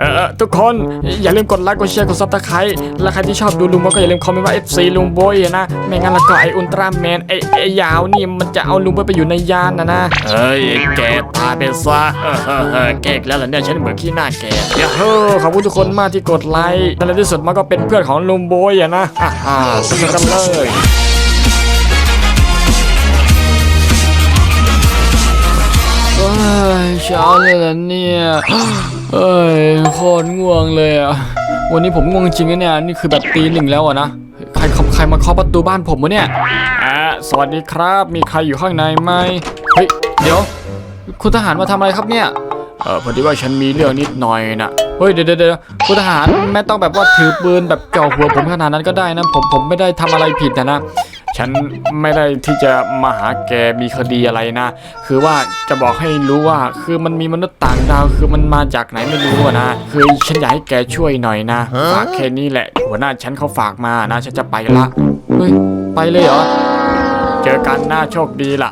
เออเออทุกคนอย่าลืมกดไลค์กดแชร์กดซับสไครต์และใครที่ชอบดูลุงบอยก็อย่าลืมคอมเมนต์ว่า FC ลุงบอยนะไม่งั้นแล้วก็ไออุลตร้าแมนไอไอยาวนี่มันจะเอาลุงบอยไปอยู่ในยานนะนะเฮ้ยแกตายไปซะเออเออเออแกอีกแล้วเหรอเนี่ยฉันเหมือนขี้หน้าแกอย่าเฮ้อขอบคุณทุกคนมากที่กดไลค์แต่ในที่สุดมันก็เป็นเพื่อนของลุงบอยอะนะฮ่าฮ่าสนุกกันเลยเอ้ยเช้า เลยนะเนี่ยเอ้ยโคตรง่วงเลยอะ วันนี้ผมง่วงจริงนะเนี่ย นี่คือแบบตีหนึ่งแล้วอะนะ ใครใครมาเคาะประตูบ้านผมวะเนี่ย อ่า สวัสดีครับ มีใครอยู่ข้างในไหมเฮ้ย เดี๋ยว คุณทหารมาทำอะไรครับเนี่ย เออพอดีว่าฉันมีเรื่องนิดหน่อยนะเฮ้ย เดี๋ยวเดี๋ยวคุณทหารไม่ต้องแบบว่าถือปืนแบบเจาะหัวผมขนาดนั้นก็ได้นะ ผมผมไม่ได้ทำอะไรผิดนะนะ ฉันไม่ได้ที่จะมาหาแกมีคดีอะไรนะ คือว่าจะบอกให้รู้ว่าคือมันมีมนุษย์ต่างดาวคือมันมาจากไหนไม่รู้อะนะ คือฉันอยากให้แกช่วยหน่อยนะฝากแค่นี้แหละ หัวหน้าฉันเขาฝากมานะ ฉันจะไปละเฮ้ยไปเลยเหรอเจอกันหน้าโชคดีล่ะ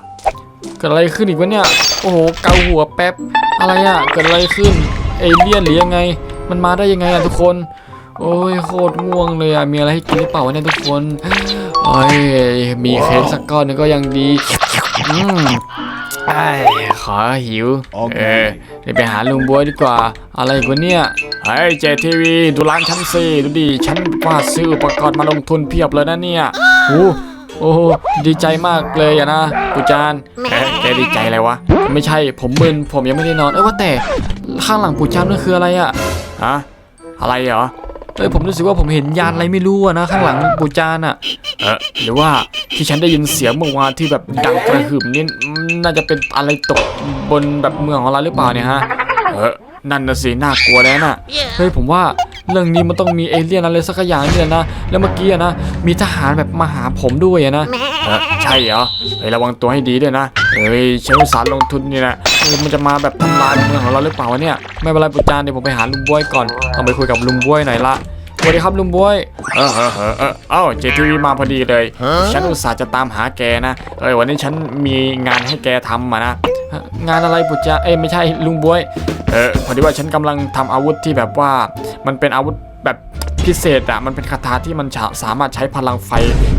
เกิดอะไรขึ้นอีกวะเนี่ยโอ้โหเกาหัวแป๊บอะไรอะเกิดอะไรขึ้นเอเลี่ยนหรือยังไง มันมาได้ยังไงอะทุกคน โอ้ยโคตรง่วงเลยอะมีอะไรให้กินหรือเปล่าวะเนี่ยทุกคน เอ้ยมีเค้กสักก้อนหนึงก็ยังดีอืมไอ้ยขอหิว เออเดี๋ยวไปหาลุงบวยดีกว่า อะไรอีกวะเนี่ยเฮ้ยเจทีวีดูร้านฉันสิดูดิฉันว่าซื้ออุปกรณ์มาลงทุนเพียบเลยนะเนี่ยโอ้โอ้โหดีใจมากเลยอะนะปูจานเอ๊ะแกดีใจอะไรวะ ไม่ใช่ผมมึนผมยังไม่ได้นอน เอ้ยว่าแต่ข้างหลังปูจานนั่นคืออะไรอะฮะอะไรเหรอ เอ้ยผมรู้สึกว่าผมเห็นยานอะไรไม่รู้อะนะข้างหลังปูจานอะเออหรือว่าที่ฉันได้ยินเสียงเมื่อวานที่แบบดังกระหึ่มนี่น่าจะเป็นอะไรตกบนแบบเมืองของเราหรือเปล่าเนี่ยฮะเออนั่นน่ะสิน่ากลัวแล้วน่ะเฮ้ยผมว่าเรื่องนี้มันต้องมีเอเลี่ยนอะไรสักอย่างเนี่ยนะ แล้วเมื่อกี้อะนะมีทหารแบบมาหาผมด้วยอะนะเออใช่เหรอเฮ้ยระวังตัวให้ดีด้วยนะเฮ้ยฉันอุตส่าห์ลงทุนนี่แหละเออมันจะมาแบบทำลายเมืองของเราหรือเปล่าวะเนี่ยไม่เป็นไรปูจานเดี๋ยวผมไปหาลุงบวยก่อนต้องไปคุยกับลุงบวยหน่อยละสวัสดีครับลุงบวยเออเออเออเออเอ้าเจทีวีมาพอดีเลย ฉันอุตส่าห์จะตามหาแกนะเอ้วันนี้ฉันมีงานให้แกทำมานะงานอะไรปูจานเอ้ไม่ใช่ลุงบวยเออพอดีว่าฉันกำลังทำอาวุธที่แบบว่ามันเป็นอาวุธแบบ พิเศษอะมันเป็นคาถาที่มันจะสามารถใช้พลังไฟ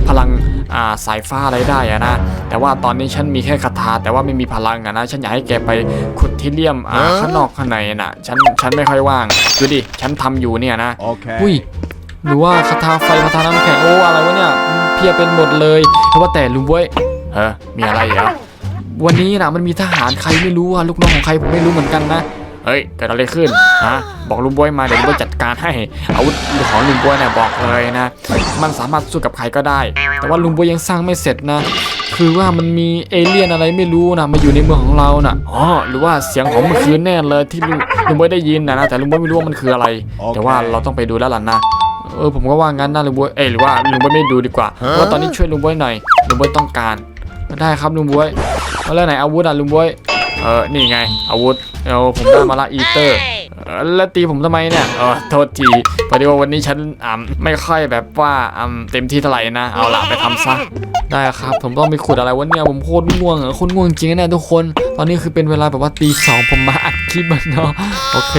พลังอ่าสายฟ้าอะไรได้อะนะแต่ว่าตอนนี้ฉันมีแค่คาถาแต่ว่าไม่มีพลังอะนะฉันอยากให้แกไปขุดที่เลี่ยมอ่าข้างนอกข้างในน่ะฉันฉันไม่ค่อยว่างดูดิฉันทำอยู่เนี่ยนะ Okay. อุ้ยหรือว่าคาถาไฟคาถาน้ำแข็งโอ้อะไรวะเนี่ยเพียบเป็นหมดเลยแต่ว่าแต่ลุงบวยเออมีอะไรเหรอวันนี้นะมันมีทหารใครไม่รู้อะลูกน้องของใครผมไม่รู้เหมือนกันนะ เฮ้ยเกิดอะไรขึ้นฮะบอกลุงบวยมาเดี๋ยวลุงบวยจัดการให้อาวุธของลุงบวยเนี่ยบอกเลยนะ มันสามารถสู้กับใครก็ได้ แต่ว่าลุงบวยยังสร้างไม่เสร็จนะ คือว่ามันมีเอเลี่ยนอะไรไม่รู้นะมาอยู่ในเมืองของเราน่ะอ๋อหรือว่าเสียงของเมื่อคืนแน่เลยที่ลุงลุงบวยได้ยินนะนะแต่ลุงบวยไม่รู้ว่ามันคืออะไร แต่ว่าเราต้องไปดูแล้วล่ะนะเออผมก็ว่างั้นนะลุงบวยเอ้ยหรือว่าลุงบวยไม่ดูดีกว่าเพราะว่าตอนนี้ช่วยลุงบวยหน่อยลุงบวยต้องการได้ครับลุงบวยเอาแล้วไหนอาวุธอะลุงบวย เออนี่ไง อาวุธเอาผมได้มาละอีเตอร์เออแล้วตีผมทำไมเนี่ยเออโทษทีพอดีว่าวันนี้ฉันอ่าไม่ค่อยแบบว่าอ่าเต็มที่เท่าไหร่นะ เอาละไปทำซะได้ครับ ผมต้องไปขุดอะไรวะเนี่ยผมโคตรง่วงอะโคตรง่วงจริงนะเนี่ยทุกคน ตอนนี้คือเป็นเวลาแบบว่าตีสองผมมาอัดคลิปมันเนาะโอเค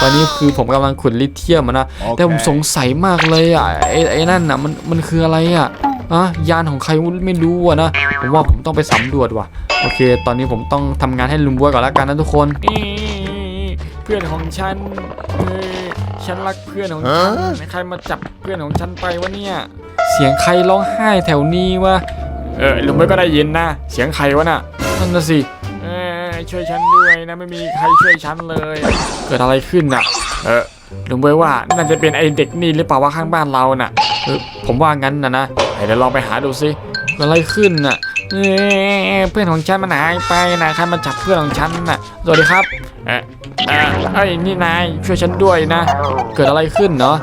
ตอนนี้คือผมกำลังขุดลิเทียมอะนะ แต่ผมสงสัยมากเลยอะไอ้ไอ้นั่นอะมันมันคืออะไรอะ อะยานของใครไม่รู้อะนะ ผมว่าผมต้องไปสำรวจว่ะ โอเค ตอนนี้ผมต้องทำงานให้ลุงบวยก่อนล้วกันนะทุกคน เพื่อนของฉันเออฉันรักเพื่อนของฉันใครมาจับเพื่อนของฉันไปวะเนี่ย เสียงใครร้องไห้แถวนี้วะ เออลุงไม่ก็ได้ยินนะ เสียงใครวะน่ะนั่นน่ะสิเออช่วยฉันด้วยนะไม่มีใครช่วยฉันเลย เกิดอะไรขึ้นอะ เออลุงเบยว่าน่าจะเป็นไอเด็กนี่หรือเปล่าว่าข้างบ้านเราน่ะผมว่างั้นนะนะ เดี๋ยวลองไปหาดูสิเกิดอะไรขึ้นอะเพื่อนของฉันมันหายไปนะใครมาจับเพื่อนของฉันน่ะสวัสดีครับเอ๊ะเอ้ยนี่นายช่วยฉันด้วยนะ เกิดอะไรขึ้นเนาะ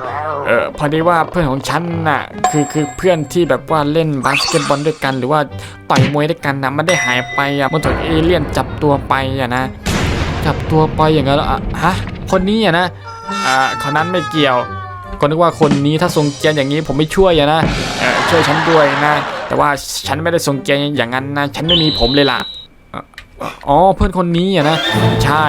เออพอดีว่าเพื่อนของฉันน่ะคือคือเพื่อนที่แบบว่าเล่นบาสเกตบอลด้วยกัน หรือว่าต่อยมวยด้วยกันนะมันได้หายไปอะมันถูกเอเลี่ยนจับตัวไปอะนะ จับตัวไปอย่างนั้นเหรออะฮะคนนี้อะนะอ่าคนนั้นไม่เกี่ยว ก็นึกว่าคนนี้ถ้าทรงเกียนอย่างนี้ผมไม่ช่วยอะนะเออช่วยฉันด้วยนะ แต่ว่าฉันไม่ได้ส่งเกงอย่างนั้นนะ ฉันไม่มีผมเลยล่ะออ๋อเพื่อนคนนี้อะนะใช่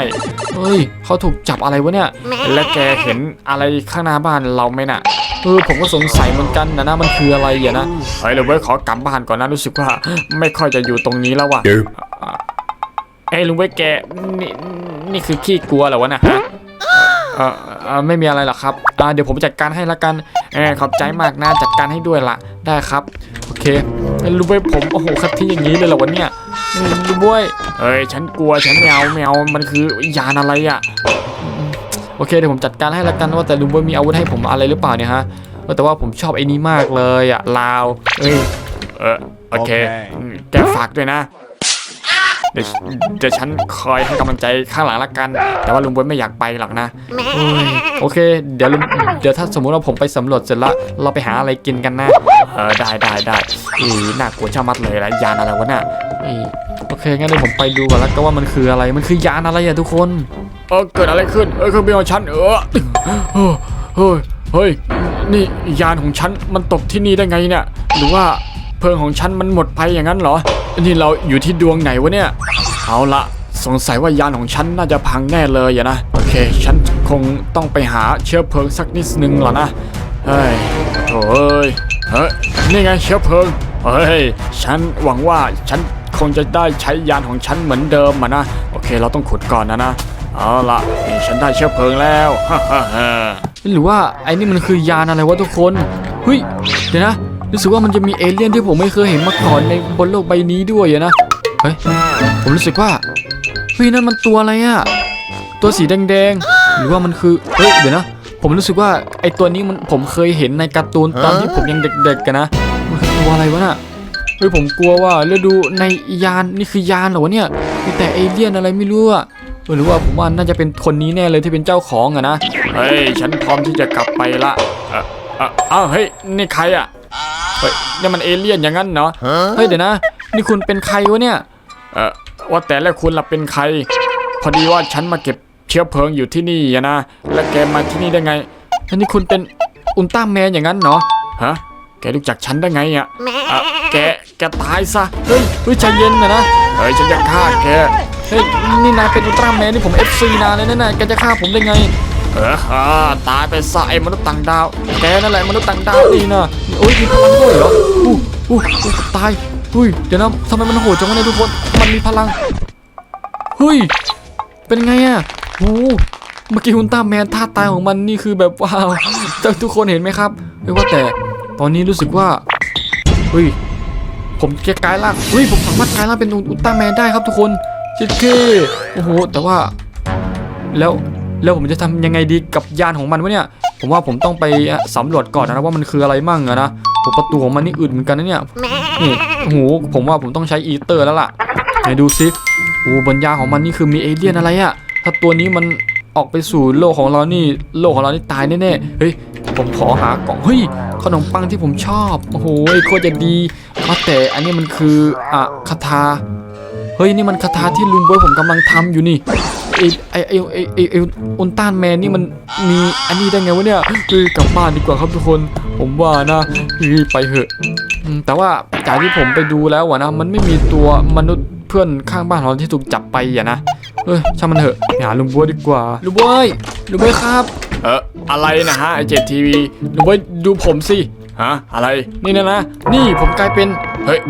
เฮ้ยเขาถูกจับอะไรวะเนี่ย และแกเห็นอะไรข้างหน้าบ้านเราไหมน่ะเออผมก็สงสัยเหมือนกันนะนะมันคืออะไรอะนะเฮ้ยเราไว้ยขอกลับบ้านก่อนนะรู้สึกว่า ไม่ค่อยจะอยู่ตรงนี้แล้วว่ะเอ้ยลุงไว้ยแกนี่นี่คือขี้กลัวเหรอวะนะฮะ เออเออไม่มีอะไรหรอกครับอ่าเดี๋ยวผมจัดการให้ละกันเอ้ยขอบใจมากนะจัดการให้ด้วยละได้ครับโอเคเอ้ยรู้ไหมผมโอ้โหคัดที่อย่างนี้เลยเหรอวะเนี่ยเฮ้ยรู้บ้ยเฮ้ยฉันกลัวฉันแมวแมวมันคือยานอะไรอะโอเคเดี๋ยวผมจัดการให้ละกันว่าแต่รู้บ้ยมีอาวุธให้ผมอะไรหรือเปล่าเนี่ยฮะเออแต่ว่าผมชอบไอ้นี้มากเลยอะลาวเอ้ยเออโอเคโอเคอืมแกฝากด้วยนะ เดี๋ยวเดี๋ยวฉันคอยให้กำลังใจข้างหลังละกัน แต่ว่าลุงบวยไม่อยากไปหรอกนะโอ้ยโอเค เดี๋ยวลุงเดี๋ยวถ้าสมมุติว่าผมไปสำรวจเสร็จแล้วเราไปหาอะไรกินกันนะ เออได้ได้ได้อีน่ากลัวชะมัดเลยละยานอะไรวะน่ะนี่โอเคงั้นเดี๋ยวผมไปดูก่อนแล้วก็ว่ามันคืออะไรมันคือยานอะไรอะทุกคนเออเกิดอะไรขึ้นเออเครื่องบินของฉันเออเฮ้ยเฮ้ยเฮ้ยนี่ยานของฉันมันตกที่นี่ได้ไงเนี่ยหรือว่าเพลิงของฉันมันหมดไปอย่างนั้นเหรอ นี่เราอยู่ที่ดวงไหนวะเนี่ย เอาละสงสัยว่ายานของฉันน่าจะพังแน่เลยอะนะ โอเค ฉันคงต้องไปหาเชื้อเพลิงสักนิดนึงแล้วนะ เฮ้ยโถ่เอ้ยเฮ้ยนี่ไงเชื้อเพลิง เฮ้ย ฉันหวังว่าฉันคงจะได้ใช้ยานของฉันเหมือนเดิมอะนะ โอเค เราต้องขุดก่อนนะนะ เอาละนี่ฉันได้เชื้อเพลิงแล้วฮ่าฮ่าฮ่าหรือว่าไอ้นี่มันคือยานอะไรวะทุกคน เฮ้ย เดี๋ยวนะ รู้สึกว่ามันจะมีเอเลี่ยนที่ผมไม่เคยเห็นมาก่อนในบนโลกใบนี้ด้วยอะนะ เฮ้ย ผมรู้สึกว่าเฮ้ยนั่นมันตัวอะไรอะตัวสีแดงๆ หรือว่ามันคือ เฮ้ย เดี๋ยวนะ ผมรู้สึกว่าไอ้ตัวนี้มันผมเคยเห็นในการ์ตูนตอนที่ผมยังเด็กๆกันนะ มันคือตัวอะไรวะน่ะเฮ้ยผมกลัวว่าแล้วดูในยานนี่คือยานเหรอวะเนี่ยมีแต่เอเลี่ยนอะไรไม่รู้อะเออหรือว่าผมว่าน่าจะเป็นคนนี้แน่เลยที่เป็นเจ้าของอะนะ เฮ้ย ฉันพร้อมที่จะกลับไปละเออเอออ้าวเฮ้ย นี่ใครอะ เฮ้ยนี่มันเอเลี่ยนอย่างนั้นเนาะเฮ้ยเดี๋ยวนะ นี่คุณเป็นใครวะเนี่ยเออว่าแต่แล้วคุณล่ะเป็นใคร พอดีว่าฉันมาเก็บเชื้อเพลิงอยู่ที่นี่อะนะ แล้วแกมาที่นี่ได้ไงอันนี้คุณเป็นอุลตร้าแมนอย่างนั้นเนาะฮะแกรู้จักฉันได้ไงอะอะแก แกตายซะ เฮ้ย เฮ้ยใจเย็นนะนะ เฮ้ยฉันจะฆ่าแก เฮ้ย นี่นายเป็นอุลตร้าแมนนี่ผม FC นานเลยนะนายแกจะฆ่าผมได้ไง เออฮะตายไปซะไอ้มนุษย์ต่างดาว แกนั่นแหละมนุษย์ต่างดาวนี่นะโอ้ยมีพลังด้วยเหรออู้อู้ตายเฮ้ยเดี๋ยวนะทำไมมันโหดจังวะเนี่ยทุกคน มันมีพลังเฮ้ยเป็นไงอะโอ้เมื่อกี้อุลตร้าแมนท่าตายของมันนี่คือแบบว้าวเจ้าทุกคนเห็นไหมครับไม่ว่าแต่ตอนนี้รู้สึกว่าเฮ้ยผมจะกลายร่างเฮ้ยผมสามารถกลายร่างเป็นอุลตร้าแมนได้ครับทุกคนชิดเคโอ้โหแต่ว่า แล้ว แล้วผมจะทำยังไงดีกับยานของมันวะเนี่ย ผมว่าผมต้องไปสำรวจก่อนนะว่ามันคืออะไรมั่งอะนะผมประตูของมันนี่อึดเหมือนกันนะเนี่ยนี่โอ้โหผมว่าผมต้องใช้อีเตอร์แล้วล่ะไหนดูซิโอ้บนยานของมันนี่คือมีเอเลี่ยนอะไรอะถ้าตัวนี้มันออกไปสู่โลกของเรานี่โลกของเรานี่ตายแน่ๆเฮ้ยผมขอหากล่องเฮ้ยขนมปังที่ผมชอบโอ้โหโคตรจะดีว่าแต่อันนี้มันคืออะคาถาเฮ้ยนี่มันคาถาที่ลุงบอยผมกำลังทำอยู่นี่ ไอไอไอไอไอไออุลตร้าแมนนี่มันมีอันนี้ได้ไงวะเนี่ยเฮ้ยกลับบ้านดีกว่าครับทุกคน ผมว่านะเฮ้ยไปเถอะอืมแต่ว่าจากที่ผมไปดูแล้วอะนะ มันไม่มีตัวมนุษย์เพื่อนข้างบ้านของเราที่ถูกจับไปอะนะเฮ้ยช่างมันเถอะไปหาลุงบอยดีกว่าลุงบอยลุงบอยครับเอออะไรนะฮะไอเจ็ดทีวีลุงบอยดูผมสิฮะอะไรนี่นะนะนี่ผมกลายเป็นเฮ้ย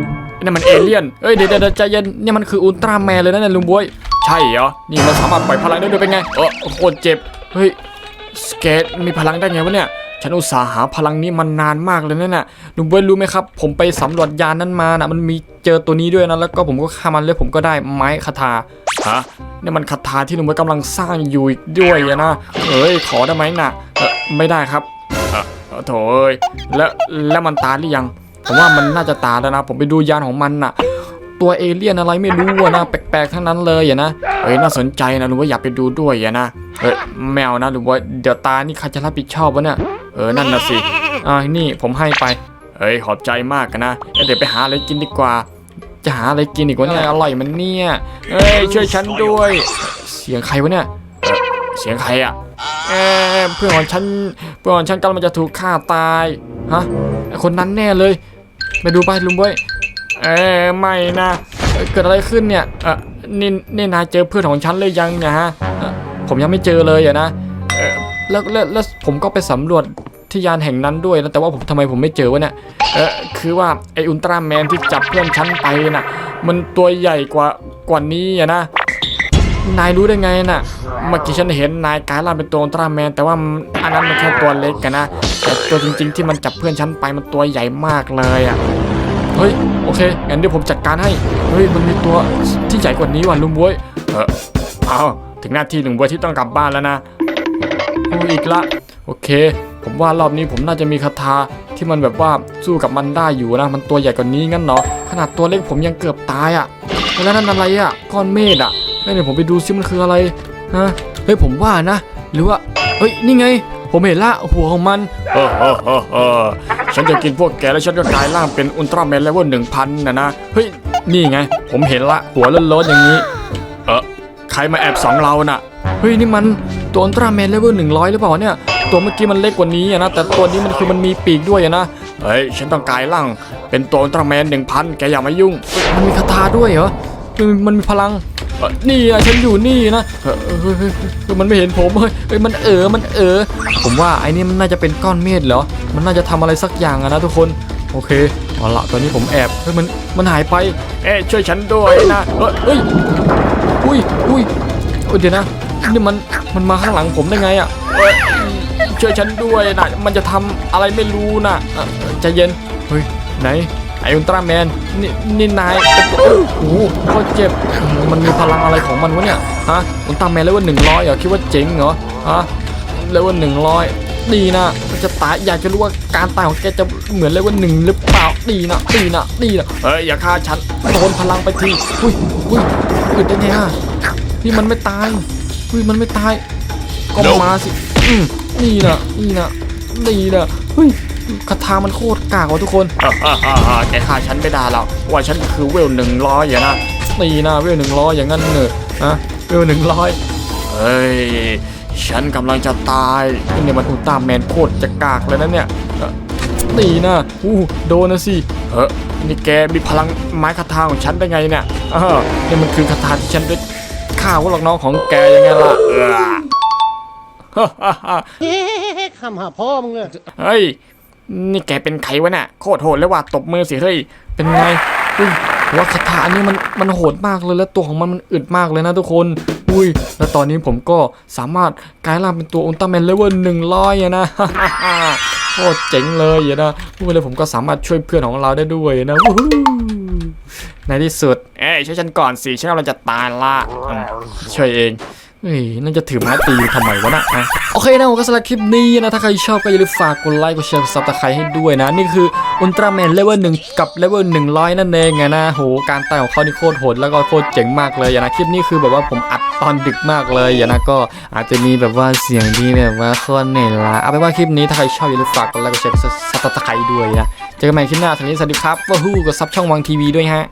นี่มันเอเลี่ยนเอ้ยเดี๋ยวเดี๋ยวเดี๋ยวใจเย็นนี่มันคืออุลตร้าแมนเลยนะเนี่ยลุงบอยใช่เหรอ นี่มันสามารถปล่อยพลังได้ด้วยเป็นไง เออโคตรเจ็บ เฮ้ย สเกตมีพลังได้ไงวะเนี่ย ฉันอุตส่าห์หาพลังนี้มานานมากเลยนั่นน่ะลุงเบิร์ดรู้ไหมครับ ผมไปสำรวจยานนั้นมานะมันมีเจอตัวนี้ด้วยนะ แล้วก็ผมก็ฆ่ามันแล้วผมก็ได้ไม้คาถา ฮะ นี่มันคาถาที่ลุงไว้กำลังสร้างอยู่อีกด้วยอะนะ เอ้ย ขอได้ไหมน่ะเออไม่ได้ครับเออเออโถเอ้ยแล้วแล้วมันตายหรือยัง ผมว่ามันน่าจะตายแล้วนะ ผมไปดูยานของมันน่ะ ตัวเอเลี่ยนอะไรไม่รู้อะนะแปลกๆทั้งนั้นเลยอะนะเอ้ยน่าสนใจนะลุงว่าอยากไปดูด้วยอะนะเอ้ยแมวนะลุงว่าเดี๋ยวตานี่ใครจะรับผิดชอบวะเนี่ยเออนั่นน่ะสิอ่านี่ผมให้ไปเอ้ยขอบใจมากกันนะเดี๋ยวไปหาอะไรกินดีกว่า จะหาอะไรกินอีกวะเนี่ยอร่อยมันเนี่ยเอ้ยช่วยฉันด้วย เสียงใครวะเนี่ยเสียงใครอะเอ้เพื่อนของฉันเพื่อนของฉันกำลังจะถูกฆ่าตายฮะคนนั้นแน่เลยไปดูไปลุงเว้ย เอ้ยไม่นะเกิดอะไรขึ้นเนี่ยเออนี่นี่นายเจอเพื่อนของฉันเลยยังเนี่ยฮะผมยังไม่เจอเลยอะนะเอ่อแล้วแล้วแล้วผมก็ไปสำรวจที่ยานแห่งนั้นด้วยนะแต่ว่าผมทำไมผมไม่เจอวะเนี่ยเออคือว่าไออุลตร้าแมนที่จับเพื่อนฉันไปน่ะ มันตัวใหญ่กว่ากว่านี้อะนะนายรู้ได้ไงน่ะ เมื่อกี้ฉันเห็นนายกลายร่างเป็นตัวอุลตร้าแมน แต่ว่าอันนั้นมันแค่ตัวเล็กกันนะแต่ตัวจริงๆที่มันจับเพื่อนฉันไปมันตัวใหญ่มากเลยอะ เฮ้ยโอเคงั้นเดี๋ยวผมจัดการให้เฮ้ยมันมีตัวที่ใหญ่กว่านี้ว่ะลุงบวยเออเอาถึงหน้าที่หนึ่งบัวที่ต้องกลับบ้านแล้วนะโอ้อีกละโอเค ผมว่ารอบนี้ผมน่าจะมีคาถาที่มันแบบว่าสู้กับมันได้อยู่นะ มันตัวใหญ่กว่านี้งั้นเนาะขนาดตัวเล็กผมยังเกือบตายอะ่ะแล้วนั่นอะไรอะ่ะก้อนเมฆอะ่ะเฮ้ยเดี๋ยวผมไปดูซิมันคืออะไรนะเฮ้ยผมว่านะ หรือว่าเฮ้ยนี่ไง ผมเห็นละหัวของมันเออเออเออเออฉันจะกินพวกแกแล้วฉันก็กลายร่างเป็นอุลตร้าแมนเลเวลหนึ่งพันนะนะเฮ้ยนี่ไง ผมเห็นละหัวโล้นๆอย่างนี้ เออใครมาแอบสองเราน่ะเฮ้ยนี่มันตัวอัลตร้าแมนเลเวลหนึ่งร้อยหรือเปล่าวะเนี่ยตัวเมื่อกี้มันเล็กกว่านี้อะนะแต่ตัวนี้มันคือมันมีปีกด้วยอะนะเฮ้ยฉันต้องกลายร่างเป็นตัวอุลตร้าแมนหนึ่งพันแกอย่ามายุ่ง มันมีคาถาด้วยเหรอมันมันมีพลัง เอ่อนี่อะฉันอยู่นี่นะเฮ้ยมันไม่เห็นผมเฮ้ยมันเออมันเออ ผมว่าไอ้นี่มันน่าจะเป็นก้อนเมฆเหรอ มันน่าจะทำอะไรสักอย่างอะนะทุกคนโอเคเอาละตอนนี้ผมแอบเฮ้ยมันมันหายไปเอ้ยช่วยฉันด้วยนะเฮ้ยอุ้ยอุ้ยอุ้ยเดี๋ยวนะนี่มันมันมาข้างหลังผมได้ไงอะช่วยฉันด้วยนะมันจะทำอะไรไม่รู้นะเอ่อใจเย็นเฮ้ยไหน ไออุลตร้าแมนนี่นี่นายโอ้โหโคตรเจ็บมันมีพลังอะไรของมันวะเนี่ยฮะอุลตร้าแมนเลเวลหนึ่งร้อยเหรอคิดว่าเจ๋งเหรอฮะเลเวลหนึ่งร้อยดีนะจะตายอยากจะรู้ว่าการตายของแกจะเหมือนเลเวลหนึ่งหรือเปล่าดีนะดีนะดีนะเฮ้ยอย่าฆ่าฉันโดนพลังไปทีอุ้ยอุ้ยอึดได้ไงอะนี่มันไม่ตายอุ้ยมันไม่ตายก็มาสิอืมนี่นะนี่นะนี่นะเฮ้ย คาถามันโคตรกากว่ะทุกคนฮ่าฮ่าฮ่าฮ่าแกฆ่าฉันไม่ได้หรอกว่าฉันคือเวลหนึ่งร้อยอย่านะนี่นะเวลหนึ่งร้อยอย่างนั้นเนอะนะเวลหนึ่งร้อยเฮ้ยฉันกำลังจะตายนี่เนี่ยมันอุลตร้าแมนโคตรจะกากเลยนะเนี่ยเอ่อนี่นะอู้โดนนะสิเออนี่แกมีพลังไม้คาถาของฉันได้ไงเนี่ยเออนี่มันคือคาถาที่ฉันได้ฆ่าพวกน้องของแกยังไงล่ะเออฮ่าฮ่าฮ่าเฮ้คำหาพ่อมึงเลยเฮ้ย นี่แกเป็นใครวะเนี่ยโคตรโหดเลยว่ะตบมือสิเฮ้ยเป็นไงอุ้ยผมว่าคาถาอันนี้มันมันโหดมากเลยแล้วตัวของมันมันอึดมากเลยนะทุกคน อุ้ย แล้วตอนนี้ผมก็สามารถกลายร่างเป็นตัวอุลตร้าแมนเลเวลหนึ่งร้อยอะนะโคตรเจ๋งเลยอะนะพูดเลยผมก็สามารถช่วยเพื่อนของเราได้ด้วยนะวู้ฮู้ในที่สุด เอ้ยช่วยฉันก่อนสิฉันกำลังจะตายละอืมช่วยเอง เฮ้ยน่าจะถือไม้ตีทำไมวะนะอะโอเคนะผมก็สำหรับคลิปนี้นะ ถ้าใครชอบก็อย่าลืมฝากกดไลค์ กดแชร์กดซับสไครต์ให้ด้วยนะ นี่คืออุลตร้าแมนเลเวลหนึ่งกับเลเวลหนึ่งร้อยนั่นเองไงนะ โห การตายของเขานี่โคตรโหดแล้วก็โคตรเจ๋งมากเลยอย่านะ คลิปนี้คือแบบว่าผมอัดตอนดึกมากเลยอย่านะก็อาจจะมีแบบว่าเสียงที่แบบว่าโคตรเหนื่อยละเอาเป็นว่าคลิปนี้ถ้าใครชอบอย่าลืมฝากกดไลค์ กดแชร์กดซับสไครต์ด้วยนะ เจอกันใหม่คลิปหน้าทีนี้สวัสดีครับว้าฮู้กดซับช่องวังทีวีด้วยฮะ